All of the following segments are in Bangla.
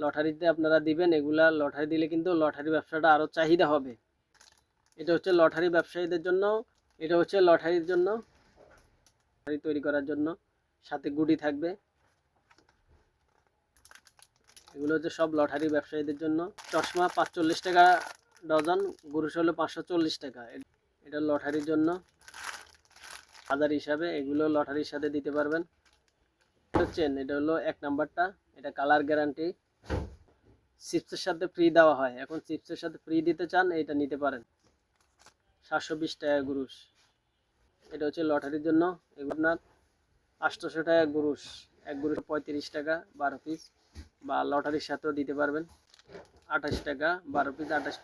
লটারিতে আপনারা দিবেন, এগুলা লটারি দিলে কিন্তু লটারি ব্যবসাটা আরও চাহিদা হবে। এটা হচ্ছে লটারি ব্যবসায়ীদের জন্য, এটা হচ্ছে লটারির জন্য, লটারি তৈরি করার জন্য সাথে গুটি থাকবে। এগুলো হচ্ছে সব লটারি ব্যবসায়ীদের জন্য। চশমা পাঁচচল্লিশ টাকা ডজন গুরুশ হলো পাঁচশো চল্লিশ টাকা। এটা লটারির জন্য। হাজার হিসাবে এগুলো লটারির সাথে দিতে পারবেন। হচ্ছেন এটা হলো এক নাম্বারটা, এটা কালার গ্যারান্টি চিপসের সাথে ফ্রি দেওয়া হয়। এখন চিপসের সাথে ফ্রি দিতে চান এটা নিতে পারেন। সাতশো বিশ টাকা গুরুশ। এটা হচ্ছে লটারির জন্য। এগুলো আপনার আটশোশো টাকা গুরুশ। এক গুরুশ পঁয়ত্রিশ টাকা বারো পিস বা লটারির সাথেও দিতে পারবেন। আঠাশ টাকা বারো পিস আঠাশ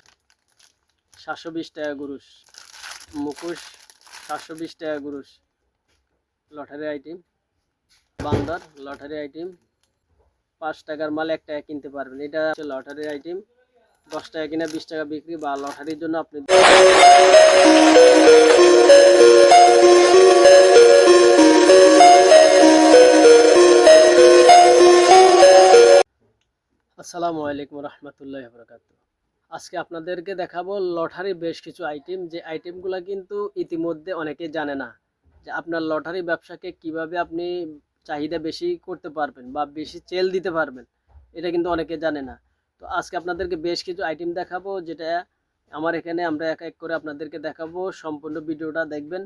সাতশো বিশ টাকা গুরুশ। মুখোশ, সাতশো বিশ টাকা গুরুশ। লটারি আইটেম বান্দর লটারি আইটেম পাঁচ টাকার মাল এক টাকা কিনতে পারবেন। এটা হচ্ছে লটারি আইটেম দশ টাকা কিনা বিশ টাকা বিক্রি বা লটারির জন্য আপনি আসসালামু আলাইকুম রহমতুল্লাহ বরকাত আজকে আপনাদেরকে দেখাবো লটারি বেশ কিছু আইটেম যে আইটেমগুলো কিন্তু ইতিমধ্যে অনেকে জানে না। যে আপনার লটারি ব্যবসাকে কীভাবে আপনি চাহিদা বেশি করতে পারবেন বা বেশি চেল দিতে পারবেন, এটা কিন্তু অনেকে জানে না। তো আজকে আপনাদেরকে বেশ কিছু আইটেম দেখাবো, যেটা আমার এখানে আমরা এক এক করে আপনাদেরকে দেখাবো, সম্পূর্ণ ভিডিওটা দেখবেন।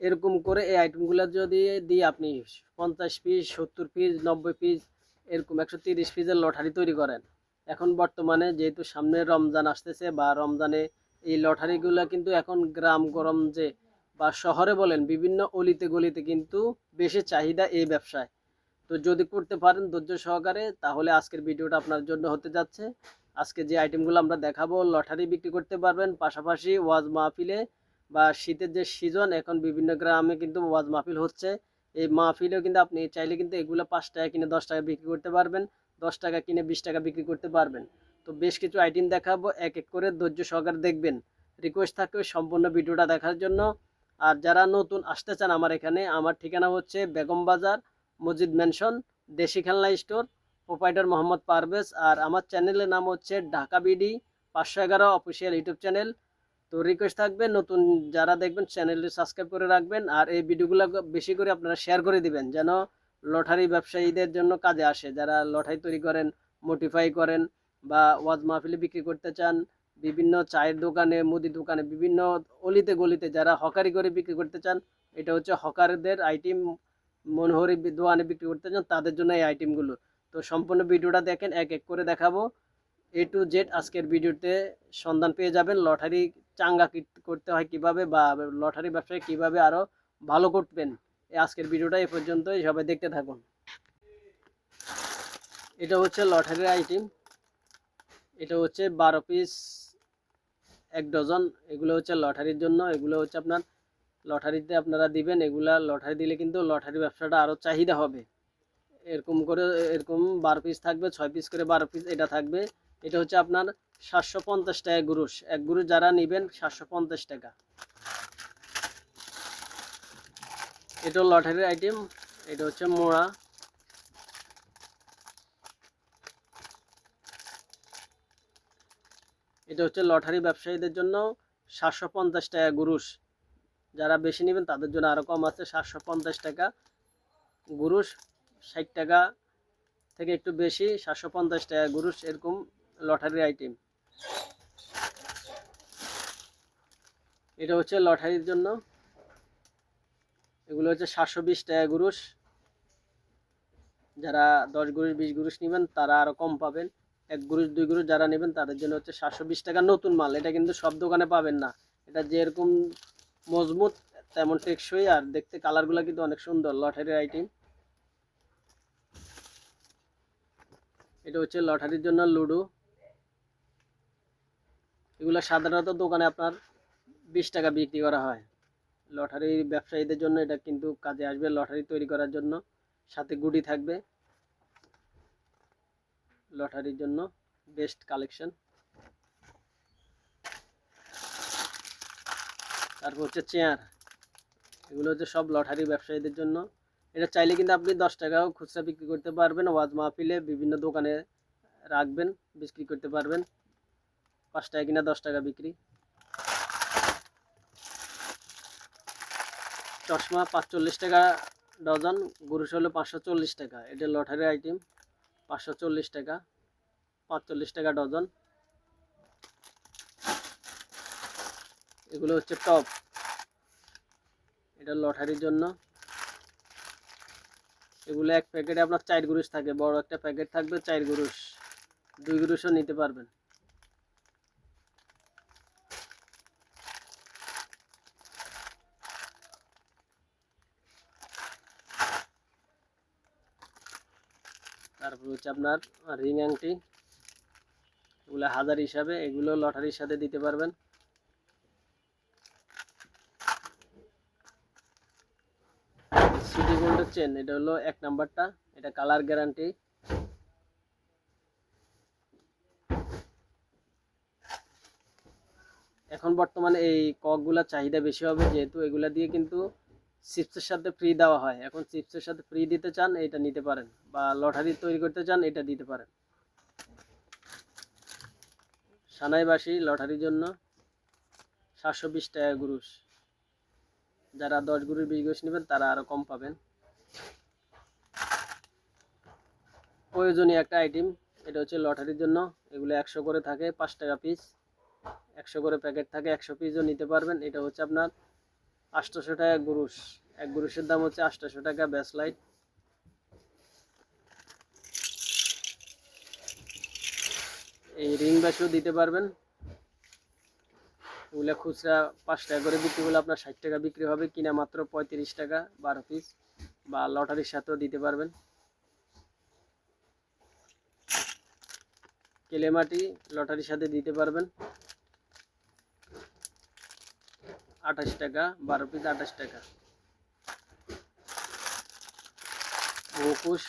এরকম করে এই আইটেমগুলো যদি দিয়ে আপনি পঞ্চাশ পিস সত্তর পিস নব্বই পিস এরকম একশো তিরিশ পিসের লটারি তৈরি করেন। এখন বর্তমানে যেহেতু সামনে রমজান আসতেছে বা রমজানে এই লটারিগুলো কিন্তু এখন গ্রাম গরমজে বা শহরে বলেন বিভিন্ন অলিতে গলিতে কিন্তু বেশি চাহিদা এই ব্যবসায়। তো যদি করতে পারেন ধৈর্য সহকারে, তাহলে আজকের ভিডিওটা আপনার জন্য হতে যাচ্ছে। আজকে যে আইটেমগুলো আমরা দেখাবো, লটারি বিক্রি করতে পারবেন, পাশাপাশি ওয়াজ মাহফিলে বা শীতের যে সিজন এখন বিভিন্ন গ্রামে কিন্তু ওয়াজ মাহফিল হচ্ছে। এই মাহফিলেও কিন্তু আপনি চাইলে কিন্তু এগুলো পাঁচ টাকা কিনে দশ টাকা বিক্রি করতে পারবেন, দশ টাকা কিনে বিশ টাকা বিক্রি করতে পারবেন। তো বেশ কিছু আইটেম দেখাবো, এক এক করে ধৈর্য সহকারে দেখবেন। রিকোয়েস্ট থাকবে সম্পূর্ণ ভিডিওটা দেখার জন্য আর যারা নতুন আসতে চান আমার এখানে, আমার ঠিকানা হচ্ছে বেগম বাজার, মসজিদ ম্যানশন, দেশি খেলনা স্টোর, প্রোপাইটার মোহাম্মদ পারভেজ, আর আমার চ্যানেলের নাম হচ্ছে ঢাকা বিডি, পাঁচশো এগারো অফিসিয়াল ইউটিউব চ্যানেল। তো রিকোয়েস্ট থাকবে, নতুন যারা দেখবেন চ্যানেলটি সাবস্ক্রাইব করে রাখবেন, আর এই ভিডিওগুলো বেশি করে আপনারা শেয়ার করে দিবেন, যেন লটারি ব্যবসায়ীদের জন্য কাজে আসে। যারা লটারি তৈরি করেন মোটিফাই করেন, বা ওয়াজ মাহফিলে বিক্রি করতে চান বিভিন্ন চায়ের দোকানে মুদি দোকানে, বিভিন্ন অলিতে গলিতে যারা হকারি করে বিক্রি করতে চান, এটা হচ্ছে হকারদের আইটেম মনোহরি দোকানে বিক্রি করতে চান, তাদের জন্য এই আইটেমগুলো তো সম্পূর্ণ ভিডিওটা দেখেন, এক এক করে দেখাবো। এ টু জেড আজকের ভিডিওতে সন্ধান পেয়ে যাবেন, লটারি চাঙ্গা করতে হয় কীভাবে বা লটারি ব্যবসায় কীভাবে আরও ভালো করবেন আজকের ভিডিওটা এ পর্যন্তই, সবাই দেখতে থাকুন। এটা হচ্ছে লটারির আইটেম এটা হচ্ছে বারো পিস এক ডজন, এগুলো হচ্ছে লটারির জন্য, এগুলো হচ্ছে আপনার লটারিতে আপনারা দিবেন, এগুলা লটারি দিলে কিন্তু লটারি ব্যবসাটা আরও চাহিদা হবে। এরকম করে, এরকম বারো পিস থাকবে, ছয় পিস করে বারো পিস এটা থাকবে। এটা হচ্ছে আপনার সাতশো পঞ্চাশ টাকা গুরুষ এক গুরুষ যারা নেবেন, সাতশো পঞ্চাশ টাকা। এটা লটারির আইটেম এটা হচ্ছে মোড়া। এটা হচ্ছে লটারি ব্যবসায়ীদের জন্য সাতশো পঞ্চাশ টাকা গুরুষ যারা বেশি নেবেন তাদের জন্য আরও কম আছে, সাতশো পঞ্চাশ টাকা গুরুষ ষাট টাকা থেকে একটু বেশি, সাতশো পঞ্চাশ টাকা গুরুষ এরকম লটারির আইটেম এটা হচ্ছে লটারির জন্য। এগুলো হচ্ছে সাতশো বিশ টাকা গুরুষ যারা দশ গুরুষ বিশ গুরুষ নেবেন তারা আরও কম পাবেন। এক গুরুষ দুই গুরুষ যারা নেবেন তাদের জন্য হচ্ছে সাতশো বিশ টাকা নতুন মাল। এটা কিন্তু সব দোকানে পাবেন না। এটা যেরকম মজবুত, তেমন টেকসই আর দেখতে কালারগুলো কিন্তু অনেক সুন্দর, লটারির আইটেম এটা হচ্ছে লটারির জন্য লুডো। এগুলো সাধারণত দোকানে আপনার বিশ টাকা বিক্রি করা হয়। লটারির ব্যবসায়ীদের জন্য এটা কিন্তু কাজে আসবে, লটারি তৈরি করার জন্য। সাথে গুটি থাকবে। লটারির জন্য বেস্ট কালেকশন তারপর হচ্ছে চেয়ার এগুলো হচ্ছে সব লটারি ব্যবসায়ীদের জন্য। এটা চাইলে কিন্তু আপনি দশ টাকাও খুচরা বিক্রি করতে পারবেন, ওয়াজ মাহফিলে বিভিন্ন দোকানে রাখবেন, বিক্রি করতে পারবেন। পাঁচ টাকা কিনা দশ টাকা বিক্রি। চশমা পাঁচচল্লিশ টাকা, ডজন গুরুশ হলো পাঁচশো চল্লিশ টাকা। এটা লটারি আইটেম পাঁচশো চল্লিশ টাকা, পাঁচচল্লিশ টাকা ডজন। এগুলো হচ্ছে টপ। এটা লটারির জন্য। এগুলো এক প্যাকেটে আপনার চার গুরুশ থাকে। বড় একটা প্যাকেট থাকবে চার গুরুশ। দুই গুরুশও নিতে পারবেন। তারপর হচ্ছে আপনার রিং আংটি এগুলো হাজার হিসাবে, এগুলো লটারির সাথে দিতে পারবেন। সিটি গোল্ডের চেন এটা হলো এক নাম্বারটা, এটা কালার গ্যারান্টি এখন বর্তমানে এই ককগুলা চাহিদা বেশি হবে যেহেতু এগুলা দিয়ে কিন্তু চিপসের সাথে ফ্রি দেওয়া হয়। এখন চিপসের সাথে ফ্রি দিতে চান, এটা নিতে পারেন। বা লটারি তৈরি করতে চান, এটা দিতে পারেন। সানাইবাসী লটারির জন্য সাতশো বিশ টাকা গুরুষ যারা দশ গুরুর বিশ গুরুষ নেবেন, তারা আরও কম পাবেন। প্রয়োজনীয় একটা আইটেম এটা হচ্ছে লটারির জন্য। এগুলো একশো করে থাকে, পাঁচ টাকা পিস একশো করে প্যাকেট থাকে, একশো পিসও নিতে পারবেন। এটা হচ্ছে আপনার আটশোশো টাকা গুরুষ এক গুরুষের দাম হচ্ছে আটশোশো টাকা ব্যাস লাইট। এই রিং ব্যাসও দিতে পারবেন। এগুলো খুচরা পাঁচ টাকা করে বিক্রি করলে আপনার ষাট টাকা বিক্রি হবে, কিনা মাত্র পঁয়ত্রিশ টাকা বারো পিস বা লটারির সাথেও দিতে পারবেন। কেলেমাটি লটারির সাথে দিতে পারবেন। আঠাশ টাকা, বারো পিস আঠাশ টাকা। মুখোশ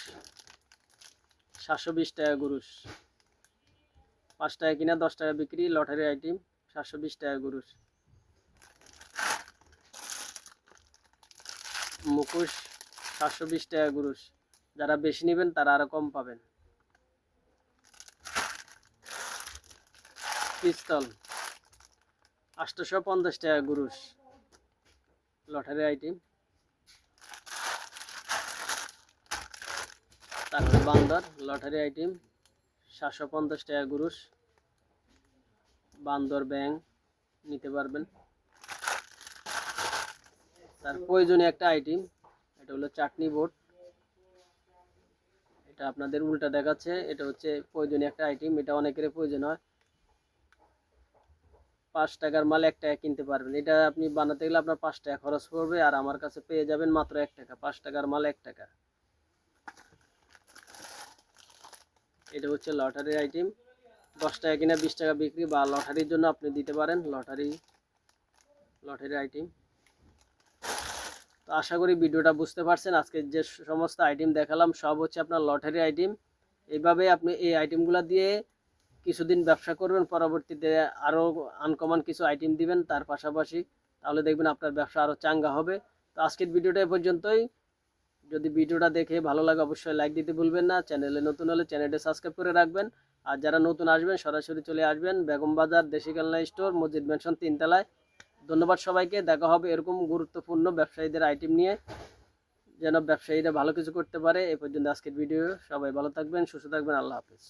সাতশো বিশ টাকা গুরুষ পাঁচ টাকা কিনা, দশ টাকা বিক্রি, লটারি আইটেম, সাতশো বিশ টাকা গুরুষ মুখোশ সাতশো বিশ টাকা গুরুষ যারা বেশি নেবেন, তারা আরও কম পাবেন। পিস্তল। আটশোশো পঞ্চাশ টাকা গুরুষ লটারি আইটেম তারপরে বান্দর, লটারি আইটেম সাতশো পঞ্চাশ টাকা গুরুষ বান্দর ব্যাং নিতে পারবেন। তার প্রয়োজনীয় একটা আইটেম এটা হলো চাটনি বোর্ড। এটা আপনাদের উল্টা দেখাচ্ছে, এটা হচ্ছে প্রয়োজনীয় একটা আইটেম এটা অনেকের প্রয়োজন হয়। পাঁচ টাকার মাল এক টাকা কিনতে পারবেন। এটা আপনি বানাতে গেলে আপনার পাঁচ টাকা খরচ পড়বে আর আমার কাছে পেয়ে যাবেন মাত্র এক টাকা, পাঁচ টাকার মাল এক টাকা। এটা হচ্ছে লটারির আইটেম। দশ টাকা কিনা বিশ টাকা বিক্রি বা লটারির জন্য আপনি দিতে পারেন লটারি লটারি আইটেম। তো আশা করি ভিডিওটা বুঝতে পারছেন। আজকে যে সমস্ত আইটেম দেখালাম সব হচ্ছে আপনার লটারি আইটেম। এইভাবে আপনি এই আইটেমগুলো দিয়ে কিছুদিন ব্যবসা করবেন, পরবর্তীতে আরও আনকমন কিছু আইটেম দিবেন, তার পাশাপাশি তাহলে দেখবেন আপনার ব্যবসা আরও চাঙ্গা হবে। তো আজকের ভিডিওটা এ পর্যন্তই। যদি ভিডিওটা দেখে ভালো লাগে অবশ্যই লাইক দিতে ভুলবেন না। চ্যানেলে নতুন হলে চ্যানেলটা সাবস্ক্রাইব করে রাখবেন। আর যারা নতুন আসবেন, সরাসরি চলে আসবেন বেগম বাজার দেশি কালনা স্টোর মসজিদ মেনশন তিনতলায়। ধন্যবাদ সবাইকে। দেখা হবে এরকম গুরুত্বপূর্ণ ব্যবসায়ীদের আইটেম নিয়ে। যেন ব্যবসায়ীরা ভালো কিছু করতে পারে। এ পর্যন্ত আজকের ভিডিও। সবাই ভালো থাকবেন, সুস্থ থাকবেন। আল্লাহ হাফিজ।